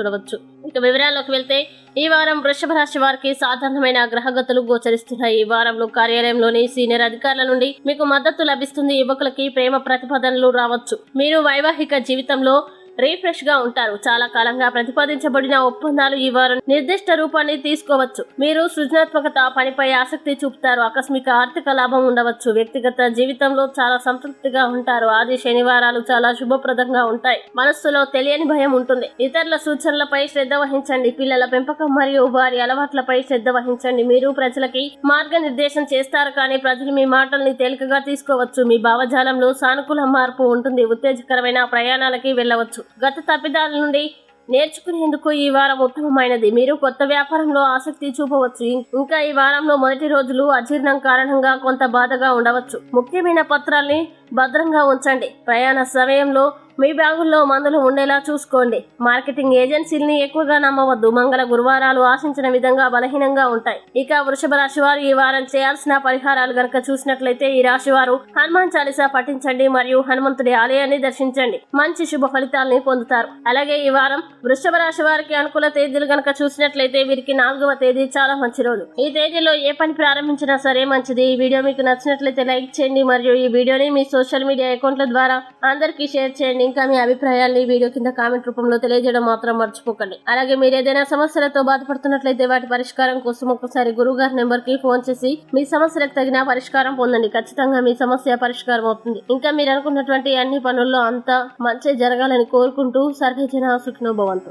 చూడవచ్చు. ఇక వివరాల్లోకి వెళ్తే ఈ వారం వృషభ రాశి వారికి సాధారణమైన గ్రహగతులు గోచరిస్తున్నాయి. ఈ వారంలో కార్యాలయంలోని సీనియర్ అధికారుల నుండి మీకు మద్దతు లభిస్తుంది. యువకులకి ప్రేమ ప్రతిపాదనలు రావచ్చు. మీరు వైవాహిక జీవితంలో రీఫ్రెష్గా ఉంటారు. చాలా కాలంగా ప్రతిపాదించబడిన ఒప్పందాలు ఈ వారం నిర్దిష్ట రూపాన్ని తీసుకోవచ్చు. మీరు సృజనాత్మకత పనిపై ఆసక్తి చూపుతారు. ఆకస్మిక ఆర్థిక లాభం ఉండవచ్చు. వ్యక్తిగత జీవితంలో చాలా సంతృప్తిగా ఉంటారు. ఆది శనివారాలు చాలా శుభప్రదంగా ఉంటాయి. మనస్సులో తెలియని భయం ఉంటుంది. ఇతరుల సూచనలపై శ్రద్ధ వహించండి. పిల్లల పెంపకం మరియు వారి అలవాట్లపై శ్రద్ధ వహించండి. మీరు ప్రజలకి మార్గనిర్దేశం చేస్తారు కానీ ప్రజలు మీ మాటల్ని తేలికగా తీసుకోవచ్చు. మీ భావజాలంలో సానుకూల మార్పు ఉంటుంది. ఉత్తేజకరమైన ప్రయాణాలకి వెళ్ళవచ్చు. గత తప్పిదాల నుండి నేర్చుకునేందుకు ఈ వారం ఉత్తమమైనది. మీరు కొత్త వ్యాపారంలో ఆసక్తి చూపవచ్చు. ఇంకా ఈ వారంలో మొదటి రోజులు అజీర్ణం కారణంగా కొంత బాధగా ఉండవచ్చు. ముఖ్యమైన పత్రాల్ని భద్రంగా ఉంచండి. ప్రయాణ సమయంలో మీ బ్యాగుల్లో మందులు ఉండేలా చూసుకోండి. మార్కెటింగ్ ఏజెన్సీల్ని ఎక్కువగా నమ్మవద్దు. మంగళ గురువారాలు ఆశించిన విధంగా బలహీనంగా ఉంటాయి. ఇక వృషభ రాశి వారు ఈ వారం చేయాల్సిన పరిహారాలు గనక చూసినట్లయితే ఈ రాశి వారు హనుమాన్ చాలీసా పఠించండి మరియు హనుమంతుడి ఆలయాన్ని దర్శించండి. మంచి శుభ ఫలితాలని పొందుతారు. అలాగే ఈ వారం వృషభ రాశి వారికి అనుకూల తేదీలు గనక చూసినట్లయితే వీరికి నాలుగవ తేదీ చాలా మంచి రోజు. ఈ తేదీలో ఏ పని ప్రారంభించినా సరే మంచిది. ఈ వీడియో మీకు నచ్చినట్లయితే లైక్ చేయండి మరియు ఈ వీడియోని మీ సోషల్ మీడియా అకౌంట్ల ద్వారా అందరికీ షేర్ చేయండి. ఇంకా మీ అభిప్రాయాల్ని వీడియో కింద కామెంట్ రూపంలో తెలియజేయడం మాత్రం మర్చిపోకండి. అలాగే మీరు ఏదైనా సమస్యలతో బాధపడుతున్నట్లయితే వాటి పరిష్కారం కోసం ఒకసారి గురువు గారి నెంబర్కి ఫోన్ చేసి మీ సమస్యలకు తగిన పరిష్కారం పొందండి. ఖచ్చితంగా మీ సమస్య పరిష్కారం అవుతుంది. ఇంకా మీరు అనుకున్నటువంటి అన్ని పనుల్లో అంతా మంచి జరగాలని కోరుకుంటూ సర్వే జన సుఖినోభవంతు